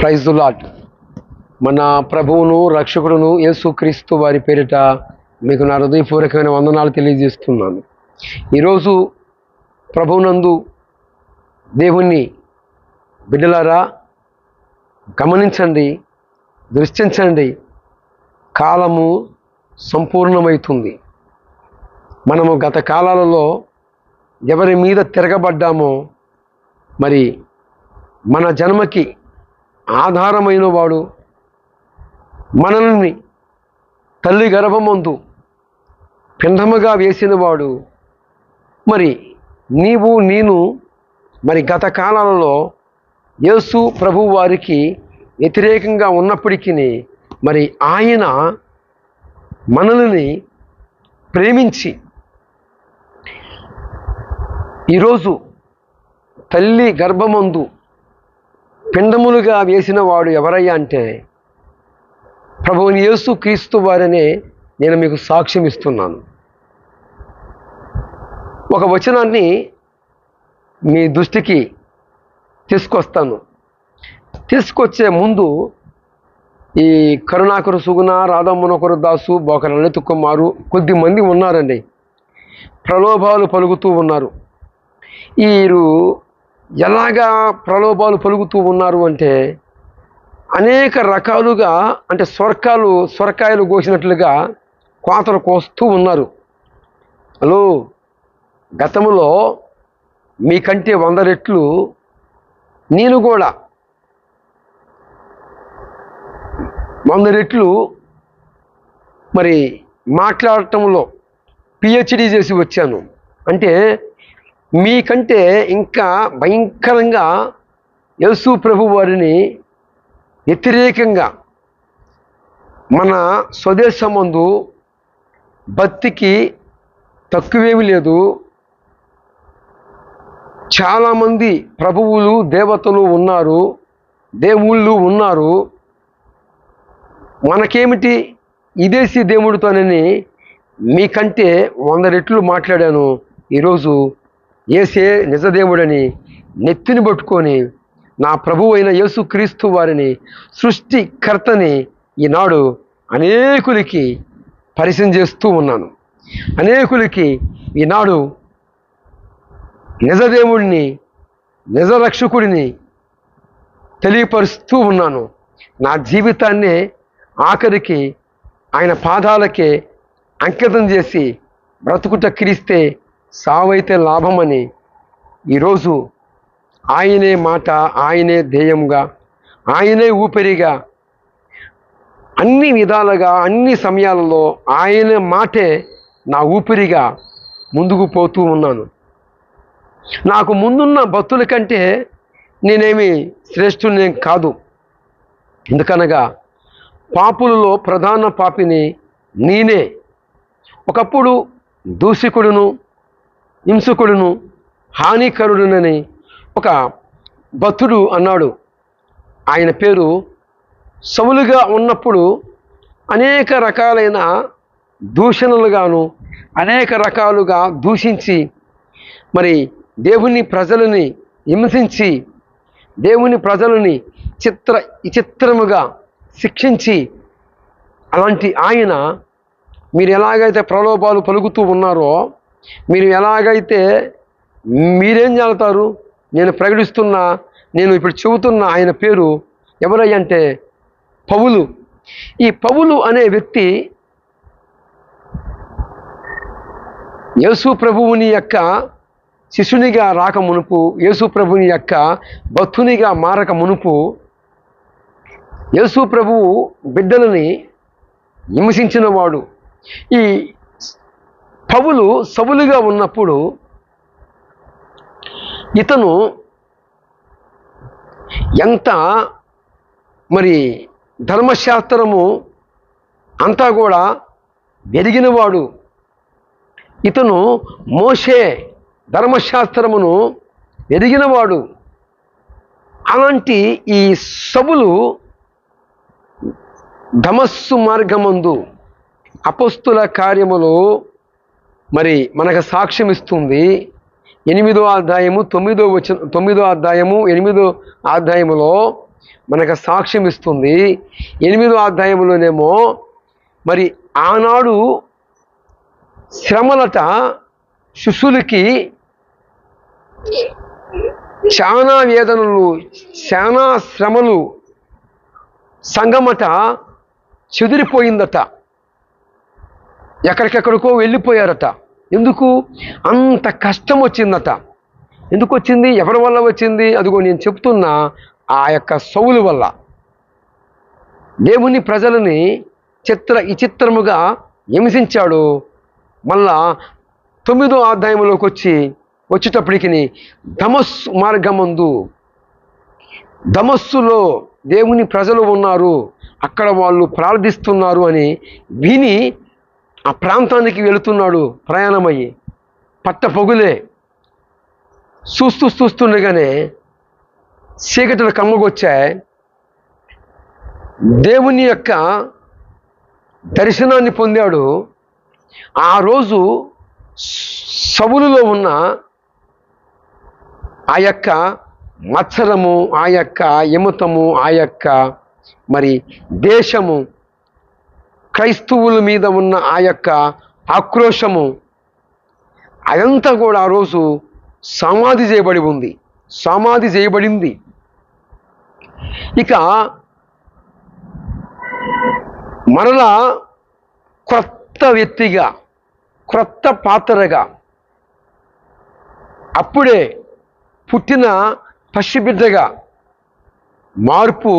Praise lot మన ప్రభువును రక్షకుడును యేసుక్రీస్తు వారి పేరిట మీకు నా హృదయపూర్వకమైన వందనాలు తెలియజేస్తున్నాను. ఈరోజు ప్రభువునందు దేవుణ్ణి బిడ్డలారా గమనించండి దృష్టించండి. కాలము సంపూర్ణమవుతుంది. మనము గత కాలాలలో ఎవరి మీద తిరగబడ్డామో మరి మన జన్మకి ఆధారమైన వాడు మనల్ని తల్లి గర్భమందు పిండముగా వేసినవాడు మరి నీవు నేను మరి గత కాలాలలో యేసు ప్రభు వారికి వ్యతిరేకంగా ఉన్నప్పటికీ మరి ఆయన మనల్ని ప్రేమించి ఈరోజు తల్లి గర్భమందు పిండములుగా వేసిన వాడు ఎవరయ్యా అంటే ప్రభువుని యేసు క్రీస్తు వారనే నేను మీకు సాక్ష్యం ఇస్తున్నాను. ఒక వచనాన్ని మీ దృష్టికి తీసుకొస్తాను. తీసుకొచ్చే ముందు ఈ కరుణాకరు సుగుణ రాధమ్మనొకరు దాసు బోకర లలిత కుమారు కొద్ది మంది ఉన్నారండి. ప్రలోభాలు పలుకుతూ ఉన్నారు. వీరు ఎలాగా ప్రలోభాలు పలుకుతూ ఉన్నారు అంటే అనేక రకాలుగా అంటే స్వర్కాలు స్వర్కాయలు కోసినట్లుగా కోతలు కోస్తూ ఉన్నారు. హలో గతంలో మీకంటే వంద రెట్లు నేను కూడా వంద రెట్లు మరి మాట్లాడటంలో పిహెచ్డి చేసి వచ్చాను. అంటే మీకంటే ఇంకా భయంకరంగా యేసు ప్రభు వారిని వ్యతిరేకంగా మన స్వదేశమందు భక్తికి తక్కువేమీ లేదు. చాలామంది ప్రభువులు దేవతలు ఉన్నారు దేవుళ్ళు ఉన్నారు. మనకేమిటి ఇదేసి దేవుడితోనని మీకంటే వంద రెట్లు మాట్లాడాను ఈరోజు. ఏసే నిజదేవుడని నెత్తిని పట్టుకొని నా ప్రభు అయిన యేసుక్రీస్తు వారిని సృష్టికర్తని ఈనాడు అనేకులకి పరిచయం చేస్తూ ఉన్నాను. అనేకులకి ఈనాడు నిజదేవుడిని నిజరక్షకుడిని తెలియపరుస్తూ ఉన్నాను. నా జీవితాన్నే ఆఖరికి ఆయన పాదాలకే అంకితం చేసి బ్రతుకుట క్రీస్తే సావైతే లాభమని ఈరోజు ఆయనే మాట ఆయనే ధ్యేయంగా ఆయనే ఊపిరిగా అన్ని విధాలుగా అన్ని సమయాలలో ఆయన మాటే నా ఊపిరిగా ముందుకు పోతూ ఉన్నాను. నాకు ముందున్న భక్తుల కంటే నేనేమి శ్రేష్ఠుని కాదు. ఎందుకనగా పాపులలో ప్రధాన పాపిని నేనే. ఒకప్పుడు దూషికుడును హింసకుడును హానికరుడునని ఒక భక్తుడు అన్నాడు. ఆయన పేరు సవులుగా ఉన్నప్పుడు అనేక రకాలైన దూషణలుగాను అనేక రకాలుగా దూషించి మరి దేవుని ప్రజలని హింసించి దేవుని ప్రజలని చిత్ర విచిత్రముగా శిక్షించి అలాంటి ఆయన మీరు ఎలాగైతే ప్రలోభాలు పలుకుతూ ఉన్నారో మీరు ఎలాగైతే మీరేం చల్లుతారు నేను ప్రకటిస్తున్న నేను ఇప్పుడు చెబుతున్న ఆయన పేరు ఎవరయ్యంటే పౌలు. ఈ పౌలు అనే వ్యక్తి యేసు ప్రభువుని యొక్క శిష్యునిగా రాక మునుపు యేసు ప్రభుని యొక్క భక్తునిగా మారక మునుపు యేసు ప్రభువు బిడ్డలని హింసించినవాడు. ఈ పవులు సవులుగా ఉన్నప్పుడు ఇతను ఎంత మరి ధర్మశాస్త్రము అంతా కూడా వెరిగినవాడు ఇతను మోషే ధర్మశాస్త్రమును ఎరిగినవాడు అలాంటి ఈ సబులు ధమస్సు మార్గమందు అపస్తుల కార్యములో మరి మనకు సాక్ష్యం ఇస్తుంది ఎనిమిదో అధ్యాయము తొమ్మిదో వచ్చిన తొమ్మిదో అధ్యాయము ఎనిమిదో అధ్యాయములో మనకు సాక్ష్యం ఇస్తుంది. ఎనిమిదో అధ్యాయంలోనేమో మరి ఆనాడు శ్రమలట శిష్యులకి చాలా వేదనలు చాలా శ్రమలు సంగమట చెదిరిపోయిందట. ఎక్కడికెక్కడికో వెళ్ళిపోయారట. ఎందుకు? అంత కష్టం వచ్చిందట. ఎందుకు వచ్చింది? ఎవరి వల్ల వచ్చింది? అదిగో నేను చెప్తున్నా ఆ యొక్క సౌలు వల్ల. దేవుని ప్రజలని చిత్ర విచిత్రముగా హింసించాడు. మళ్ళా తొమ్మిదో అధ్యాయంలోకి వచ్చి వచ్చేటప్పటికి ధమస్సు మార్గమందు ధమస్సులో దేవుని ప్రజలు ఉన్నారు. అక్కడ వాళ్ళు ప్రార్థిస్తున్నారు అని విని ఆ ప్రాంతానికి వెళుతున్నాడు ప్రయాణమయ్యి. పట్ట పొగులే. చూస్తూ చూస్తుండగానే చీకటిలో కమ్మగొచ్చాయి. దేవుని యొక్క దర్శనాన్ని పొందాడు. ఆ రోజు సవులులో ఉన్న ఆ యొక్క మత్సరము ఆ యొక్క ఎముతము ఆ యొక్క మరి దేశము క్రైస్తవుల మీద ఉన్న ఆ యొక్క ఆక్రోశము అదంతా కూడా ఆ రోజు సమాధి చేయబడి ఉంది. సమాధి చేయబడింది. ఇక మరలా క్రొత్త వ్యక్తిగా క్రొత్త పాత్రగా అప్పుడే పుట్టిన పసిబిడ్డగా మార్పు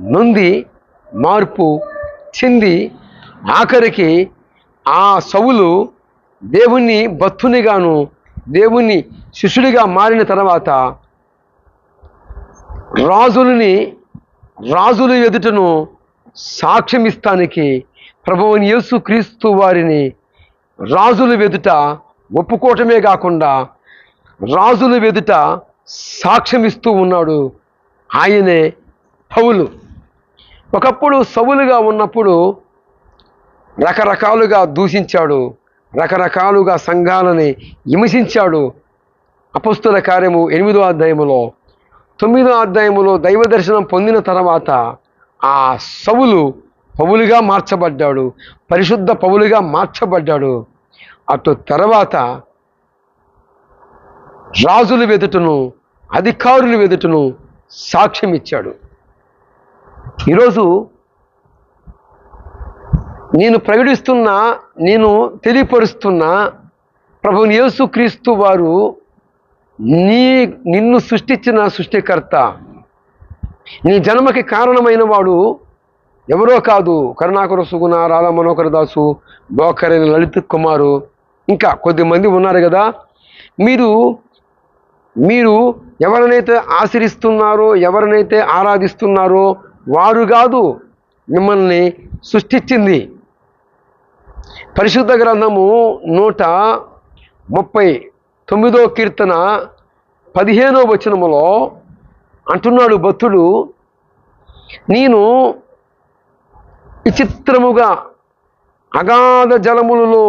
నొంది మార్పు చెంది ఆఖరికి ఆ సవులు దేవుని భక్తునిగాను దేవుని శిష్యుడిగా మారిన తర్వాత రాజులని రాజుల ఎదుటను సాక్ష్యమిస్తానికి ప్రభువుని యేసు క్రీస్తు వారిని రాజుల ఎదుట ఒప్పుకోవటమే కాకుండా రాజుల ఎదుట సాక్ష్యమిస్తూ ఉన్నాడు ఆయనే పౌలు. ఒకప్పుడు సవులుగా ఉన్నప్పుడు రకరకాలుగా దూషించాడు రకరకాలుగా సంఘాలని హింసించాడు. అపస్తుల కార్యము ఎనిమిదో అధ్యాయములో తొమ్మిదో అధ్యాయములో దైవ దర్శనం పొందిన తర్వాత ఆ సవులు పవులుగా మార్చబడ్డాడు పరిశుద్ధ పవులుగా మార్చబడ్డాడు. అటు తర్వాత రాజుల వెదుటను అధికారుల వెదుటను సాక్ష్యం ఇచ్చాడు ఈరోజు నేను ప్రకటిస్తున్నా నేను తెలియపరుస్తున్నా ప్రభుని యేసుక్రీస్తు వారు నీ నిన్ను సృష్టించిన సృష్టికర్త. నీ జన్మకి కారణమైన వాడు ఎవరో కాదు. కరుణాకర సుగుణ రాధా మనోహర దాసు బోకరైన లలిత్ కుమారు. ఇంకా కొద్దిమంది ఉన్నారు కదా. మీరు మీరు ఎవరినైతే ఆశ్రయిస్తున్నారో ఎవరినైతే ఆరాధిస్తున్నారో వారు కాదు మిమ్మల్ని సృష్టించింది. పరిశుద్ధ గ్రంథము నూట ముప్పై తొమ్మిదో కీర్తన పదిహేనో వచనములో అంటున్నాడు భక్తుడు నేను విచిత్రముగా అగాధ జలములలో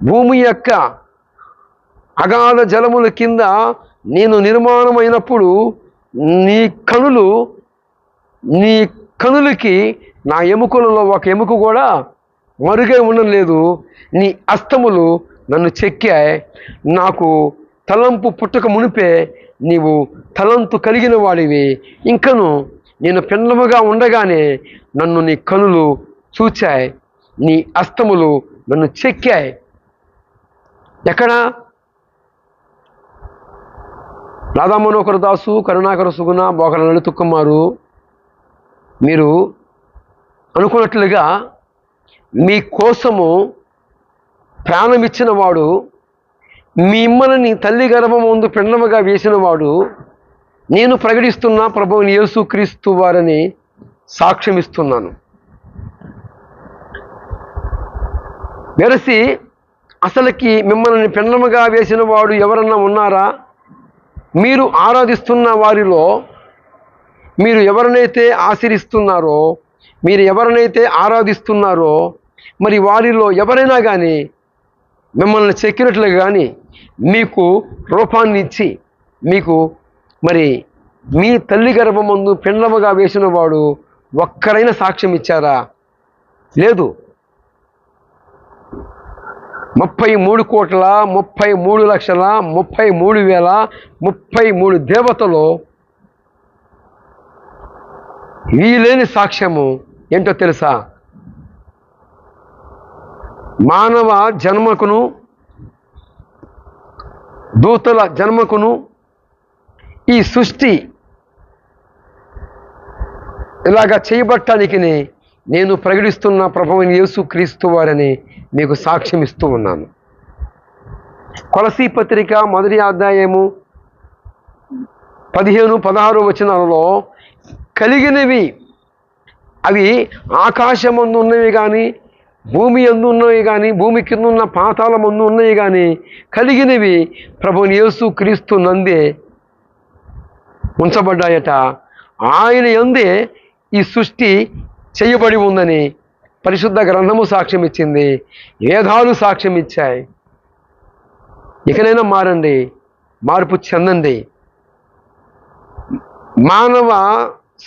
భూమి యొక్క అగాధ జలముల కింద నేను నిర్మాణమైనప్పుడు నీ కనులు నీ కనులకి నా ఎముకలలో ఒక ఎముక కూడా మరుగై ఉండలేదు నీ అస్తములు నన్ను చెక్కాయి. నాకు తలంపు పుట్టక మునిపే నీవు తలంతు కలిగిన వాడివి. ఇంకను నేను పిండముగా ఉండగానే నన్ను నీ కనులు చూచాయి. నీ అస్తములు నన్ను చెక్కాయి. ఎక్కడ? రాధామనోహర దాసు కరుణాకర సుగుణ బోకర లలిత మీరు అనుకున్నట్లుగా మీ కోసము ప్రాణమిచ్చిన వాడు మిమ్మల్ని తల్లి గర్భం ముందు పిండముగా వేసినవాడు నేను ప్రకటిస్తున్న ప్రభువుని యేసుక్రీస్తు వారని సాక్ష్యమిస్తున్నాను. వెరసి అసలుకి మిమ్మల్ని పిండముగా వేసిన వాడు ఎవరన్నా ఉన్నారా? మీరు ఆరాధిస్తున్న వారిలో మీరు ఎవరినైతే ఆశ్రయిస్తున్నారో మీరు ఎవరినైతే ఆరాధిస్తున్నారో మరి వారిలో ఎవరైనా కానీ మిమ్మల్ని చెక్కినట్లు కానీ మీకు రూపాన్ని ఇచ్చి మీకు మరి మీ తల్లి గర్భమందు పిండముగా వేసిన వాడు ఒక్కరైనా సాక్ష్యం ఇచ్చారా? లేదు. ముప్పై మూడు కోట్ల ముప్పై మూడు లక్షల ముప్పై మూడు వేల ముప్పై మూడు దేవతలు వీలేని సాక్ష్యము ఏంటో తెలుసా? మానవ జన్మకును దూతల జన్మకును ఈ సృష్టి ఇలాగా చేయబట్టానికి నేను ప్రకటిస్తున్న ప్రభువుని యేసు క్రీస్తు వారని మీకు సాక్ష్యం ఇస్తూ ఉన్నాను. కొలసీ పత్రిక మొదటి అధ్యాయము పదిహేను పదహారు వచనాలలో కలిగినవి. అవి ఆకాశమందు ఉన్నవి కానీ భూమి ఎందు ఉన్నవి కానీ భూమి కింద ఉన్న పాతాల ముందు ఉన్నవి కానీ కలిగినవి ప్రభుని యేసు క్రీస్తు నందే ఉంచబడ్డాయట. ఆయన ఎందే ఈ సృష్టి చేయబడి ఉందని పరిశుద్ధ గ్రంథము సాక్ష్యం ఇచ్చింది వేదాలు సాక్ష్యం ఇచ్చాయి ఇకనైనా మారండి మార్పు చెందండి. మానవ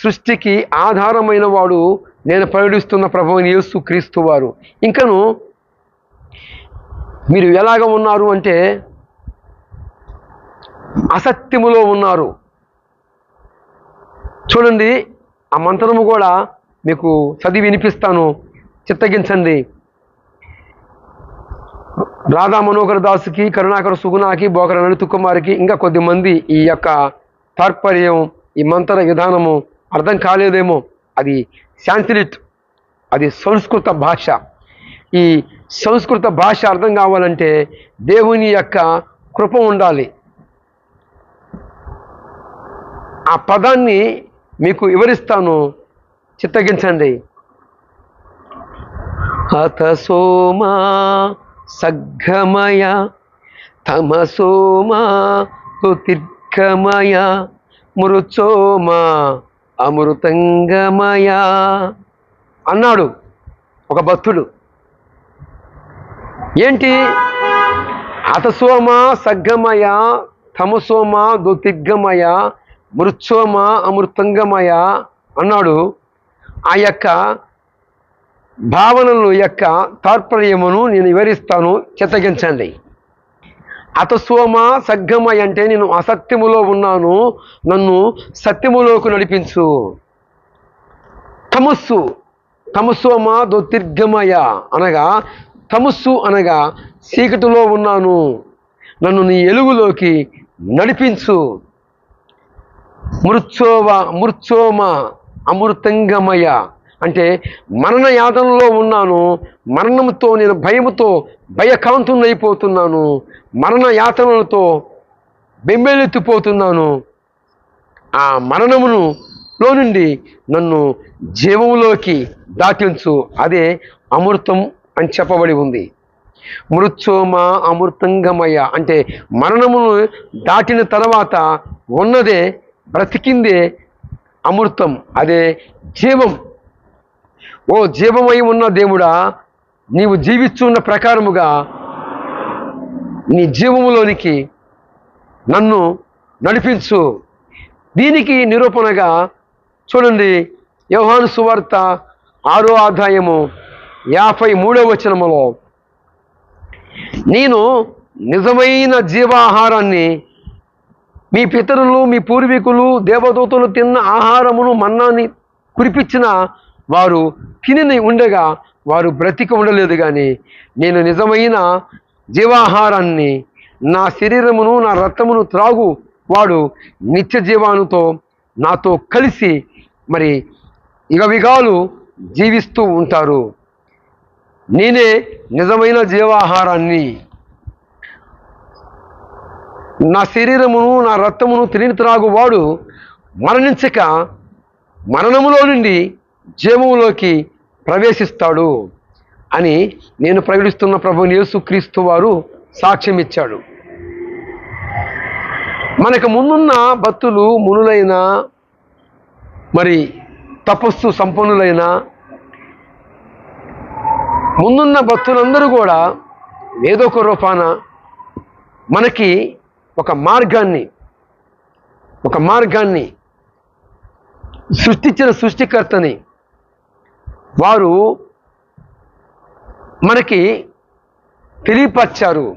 సృష్టికి ఆధారమైన వాడు నేను ప్రకటిస్తున్న ప్రభువుని యేసు క్రీస్తు వారు. ఇంకను మీరు ఎలాగ ఉన్నారు అంటే అసత్యములో ఉన్నారు. చూడండి ఆ మంత్రము కూడా మీకు చదివి వినిపిస్తాను. చిత్తగించండి. రాధా మనోహర్ దాసుకి కరుణాకర సుగుణాకి బోకర నడుతుకుమారికి ఇంకా కొద్దిమంది ఈ యొక్క తాత్పర్యం ఈ మంత్ర విధానము అర్థం కాలేదేమో. అది శాంతిలిట్ అది సంస్కృత భాష. ఈ సంస్కృత భాష అర్థం కావాలంటే దేవుని యొక్క కృప ఉండాలి. ఆ పదాన్ని మీకు వివరిస్తాను. చిత్తగించండి. హత సోమా సగ్గమయ తమసోమా తుతిర్గమయ మృచోమా అమృతంగమయ. అన్నాడు ఒక భక్తుడు. ఏంటి? హతసోమ సగ్గమయ తమసోమ దుతిగ్గమయ మృత్సోమ అమృతంగమయ అన్నాడు. ఆ యొక్క భావనలు యొక్క తాత్పర్యమును నేను వివరిస్తాను. చిత్తగించండి. అతస్వమ సగ్గమ అంటే నేను అసత్యములో ఉన్నాను నన్ను సత్యములోకి నడిపించు. తమస్సు తమస్వమ దొత్తిర్గమయ అనగా తమస్సు అనగా చీకటిలో ఉన్నాను నన్ను నీ ఎలుగులోకి నడిపించు. మృత్సోవ మృత్సోమ అమృతంగమయ అంటే మరణ యాతనలో ఉన్నాను మరణంతో నేను భయముతో భయకాంతున్నైపోతున్నాను మరణ యాతనలతో బెంబెలెత్తిపోతున్నాను. ఆ మరణమును లో నుండి నన్ను జీవములోకి దాటించు. అదే అమృతం అని చెప్పబడి ఉంది. మృత్సోమ అమృతంగమయ అంటే మరణమును దాటిన తర్వాత ఉన్నదే బ్రతికిందే అమృతం. అదే జీవం. ఓ జీవమై ఉన్న దేవుడా నీవు జీవిస్తున్న ప్రకారముగా నీ జీవములోనికి నన్ను నడిపించు. దీనికి నిరూపణగా చూడండి యోహాను సువార్త ఆరో ఆదాయము యాభై మూడవ వచనములో నేను నిజమైన జీవాహారాన్ని మీ పితరులు మీ పూర్వీకులు దేవదూతలు తిన్న ఆహారమును మన్నాన్ని కురిపించిన వారు తిని ఉండగా వారు బ్రతికి ఉండలేదు కానీ నేను నిజమైన జీవాహారాన్ని నా శరీరమును నా రక్తమును త్రాగు వాడు నిత్య జీవానుతో నాతో కలిసి మరి ఇగవిగాలు జీవిస్తూ ఉంటారు. నేనే నిజమైన జీవాహారాన్ని. నా శరీరమును నా రక్తమును తిని త్రాగు వాడు మరణించక మరణములో నుండి జీవములోకి ప్రవేశిస్తాడు అని నేను ప్రకటిస్తున్న ప్రభు యేసుక్రీస్తు వారు సాక్ష్యం ఇచ్చాడు. మనకు ముందున్న భక్తులు మునులైన మరి తపస్సు సంపన్నులైన ముందున్న భక్తులందరూ కూడా ఏదో ఒక రూపాన మనకి ఒక మార్గాన్ని ఒక మార్గాన్ని సృష్టించిన సృష్టికర్తని వారు మనకి తెలియపరిచారు.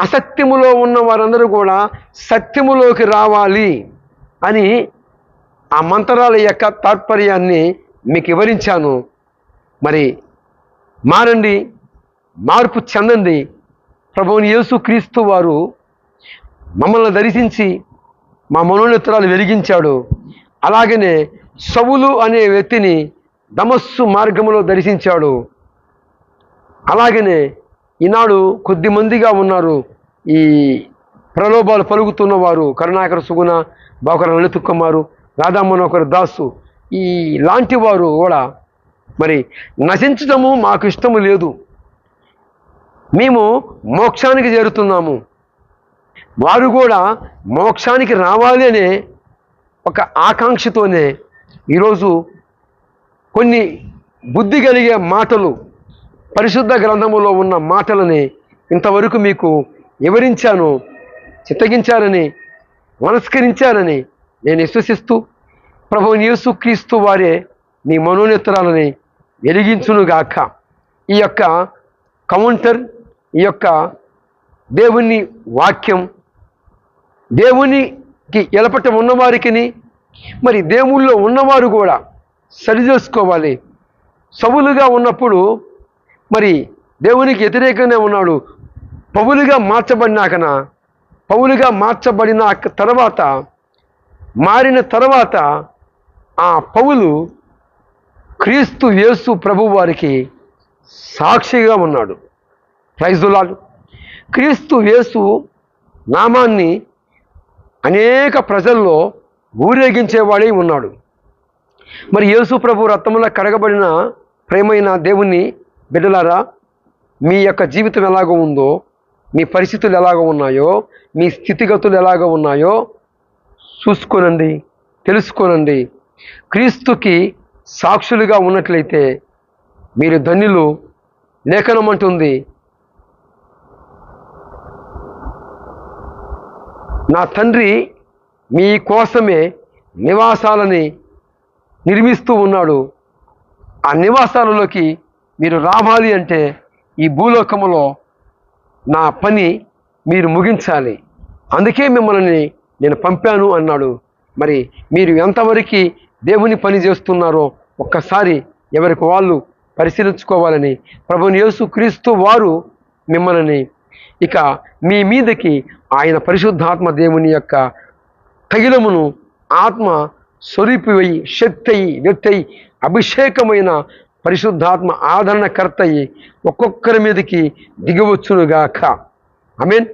అసత్యములో ఉన్న వారందరూ కూడా సత్యములోకి రావాలి అని ఆ మంత్రాల యొక్క తాత్పర్యాన్ని మీకు వివరించాను. మరి మారండి మార్పు చెందండి. ప్రభువుని యేసు క్రీస్తు వారు మమ్మల్ని దర్శించి మా మనోనేత్రాలు వెలిగించాడు. అలాగనే సవులు అనే వ్యక్తిని దమస్సు మార్గంలో దర్శించాడు. అలాగనే ఈనాడు కొద్ది మందిగా ఉన్నారు ఈ ప్రలోభాలు పలుకుతున్నవారు కరుణాకర సుగుణ బాకర లలిత కుమారు రాధా మనోహర్ దాసు ఈ లాంటి వారు కూడా మరి నశించడము మాకు ఇష్టము లేదు. మేము మోక్షానికి చేరుతున్నాము. వారు కూడా మోక్షానికి రావాలి అనే ఒక ఆకాంక్షతోనే ఈరోజు కొన్ని బుద్ధి కలిగే మాటలు పరిశుద్ధ గ్రంథములో ఉన్న మాటలని ఇంతవరకు మీకు వివరించాను చిత్తగించారని మనస్కరించారని నేను విశ్వసిస్తూ ప్రభు యేసు క్రీస్తు వారే నీ మనోనేత్రాలని వెలిగించునుగాక. ఈ యొక్క కౌంటర్ ఈ యొక్క దేవుని వాక్యం దేవునికి ఎలపట ఉన్నవారికి మరి దేవుళ్ళో ఉన్నవారు కూడా సరిచేసుకోవాలి. సవులుగా ఉన్నప్పుడు మరి దేవునికి వ్యతిరేకంగా ఉన్నాడు. పౌలుగా మార్చబడినాకన పౌలుగా మార్చబడిన తర్వాత మారిన తర్వాత ఆ పౌలు క్రీస్తు యేసు ప్రభు వారికి సాక్షిగా ఉన్నాడు. ప్రైజులాలు క్రీస్తు యేసు నామాన్ని అనేక ప్రజల్లో ఊరేగించేవాడే ఉన్నాడు. మరి యేసు ప్రభు రత్నంలో కడగబడిన ప్రేమైన దేవుని బిడ్డలారా మీ యొక్క జీవితం ఎలాగో ఉందో మీ పరిస్థితులు ఎలాగో ఉన్నాయో మీ స్థితిగతులు ఎలాగో ఉన్నాయో చూసుకోనండి తెలుసుకోనండి. క్రీస్తుకి సాక్షులుగా ఉన్నట్లయితే మీరు ధన్యులు. లేఖనం అంటుంది నా తండ్రి మీ కోసమే నివాసాలని నిర్మిస్తూ ఉన్నాడు. ఆ నివాసాలలోకి మీరు రావాలి అంటే ఈ భూలోకములో నా పని మీరు ముగించాలి. అందుకే మిమ్మల్ని నేను పంపాను అన్నాడు. మరి మీరు ఎంతవరకు దేవుని పని చేస్తున్నారో ఒక్కసారి ఎవరికి వాళ్ళు పరిశీలించుకోవాలని ప్రభుని యేసు క్రీస్తు వారు మిమ్మల్ని ఇక మీ మీదకి ఆయన పరిశుద్ధాత్మ దేవుని యొక్క తగిలమును ఆత్మ స్వరూపివై శక్తి అయి వ్యక్తి అయి అభిషేకమైన పరిశుద్ధాత్మ ఆదరణకర్త అయి ఒక్కొక్కరి మీదకి దిగవచ్చునుగాక ఐ మీన్